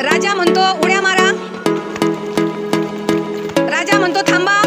राजा म्हणतो उड्या मारा. राजा म्हणतो थांबा.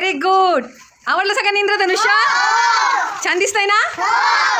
व्हेरी गुड आवडलं सगळ्यांनी इंद्रधनुष्य? हो. छान दिसतंय ना? हो.